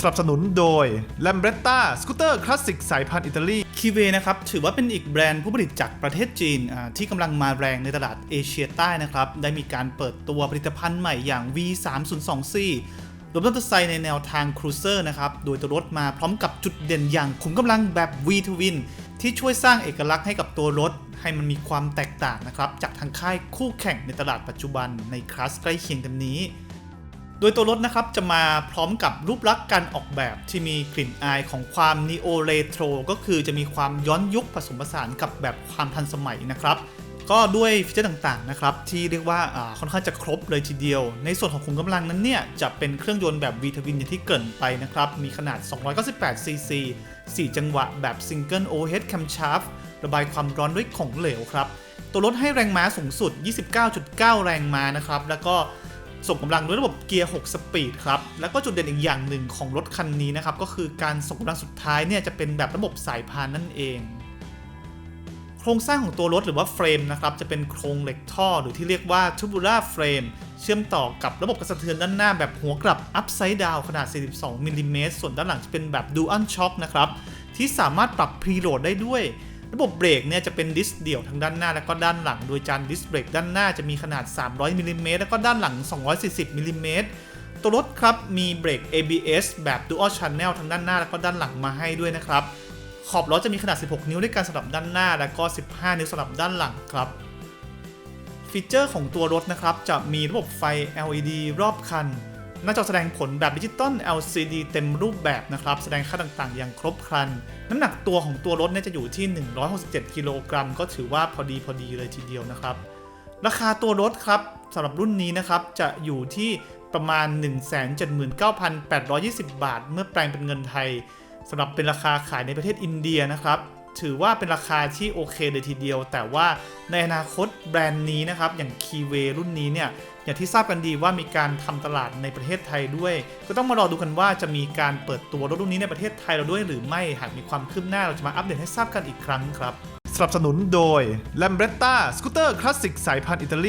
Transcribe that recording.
สนับสนุนโดย Lambretta สกูตเตอร์คลาสสิกสายพันธุ์อิตาลีคีเวนะครับ ถือว่าเป็นอีกแบรนด์ผู้ผลิตจากประเทศจีนที่กำลังมาแรงในตลาดเอเชียใต้นะครับ ได้มีการเปิดตัวผลิตภัณฑ์ใหม่อย่าง V302C รถมอเตอร์ไซค์ในแนวทางครูเซอร์นะครับ โดยตัวรถมาพร้อมกับจุดเด่นอย่างขุมกำลังแบบ V Twin ที่ช่วยสร้างเอกลักษณ์ให้กับตัวรถ ให้มันมีความแตกต่างนะครับ จากทางค่ายคู่แข่งในตลาดปัจจุบันในคลาสใกล้เคียงกันนี้ โดยตัวรถนะครับจะมาพร้อมกับรูปลักษณ์การออกแบบที่มีกลิ่นอายของความนีโอเรโทรก็คือจะมีความย้อนยุคผสมผสานกับแบบความทันสมัยนะครับ ก็ด้วยฟีเจอร์ต่างๆนะครับที่เรียกว่าค่อนข้างจะครบเลยทีเดียว ในส่วนของขุมกำลังนั้นเนี่ยจะเป็นเครื่องยนต์แบบ V Twin อย่างที่เกริ่นไปนะครับ มีขนาด 298 cc 4จังหวะแบบ Single Overhead Camshaft ระบายความร้อนด้วยของเหลวครับตัวรถให้แรงม้าสูงสุด 29.9 แรงม้านะครับแล้วก็ ส่งกำลังด้วยระบบเกียร์ 6 สปีดครับ แล้วก็จุดเด่นอีกอย่างหนึ่งของรถคันนี้นะครับ ก็คือการส่งกำลังสุดท้ายเนี่ยจะเป็นแบบระบบสายพานนั่นเอง โครงสร้างของตัวรถหรือว่าเฟรมนะครับจะเป็นโครงเหล็กท่อหรือที่เรียกว่า tubular frame เชื่อมต่อกับระบบกระสะเทือนด้านหน้าแบบหัวกลับ upside down ขนาด 42มิลลิเมตรส่วนด้านหลังจะเป็นแบบ dual shock นะครับที่สามารถปรับ preload ได้ด้วย ระบบเบรกเนี่ยจะเป็นดิสเดี่ยวทั้งด้านหน้าและก็ด้านหลัง โดยจานดิสเบรกด้านหน้าจะมีขนาด 300มิลลิเมตรแล้วก็ด้านหลัง 240มิลลิเมตรตัวรถครับมีเบรก ABS แบบ Dual Channel ทั้งด้านหน้าและก็ด้านหลังมาให้ด้วยนะครับ ขอบล้อจะมีขนาด 16 นิ้วด้วยกันสำหรับด้านหน้า และก็ 15 นิ้วสำหรับด้านหลังครับฟีเจอร์ของตัวรถนะครับ จะมีระบบไฟ LED รอบคัน หน้าจอแสดงผลแบบดิจิตอล LCD เต็มรูปแบบนะครับ แสดงค่าต่างๆ อย่างครบครัน น้ำหนักตัวของตัวรถเนี่ยจะอยู่ที่ 167 กิโลกรัม ก็ถือว่าพอดีพอดีเลยทีเดียวนะครับ ราคาตัวรถครับสำหรับรุ่นนี้นะครับจะอยู่ที่ประมาณ 179,820 บาท เมื่อแปลงเป็นเงินไทยสำหรับเป็นราคาขายในประเทศอินเดียนะครับ ถือว่าเป็นราคาที่โอเคเลยทีเดียว แต่ว่าในอนาคตแบรนด์นี้นะครับ อย่างคีเวรุ่นนี้เนี่ยอย่างที่ทราบกันดีว่ามีการทำตลาดในประเทศไทยด้วย ก็ต้องมารอดูกันว่าจะมีการเปิดตัวรถรุ่นนี้ในประเทศไทยเราด้วยหรือไม่หากมีความคืบหน้าเราจะมาอัปเดตให้ทราบกันอีกครั้งครับสนับสนุนโดย Lambretta สกูตเตอร์คลาสสิกสายพันธุ์อิตาลี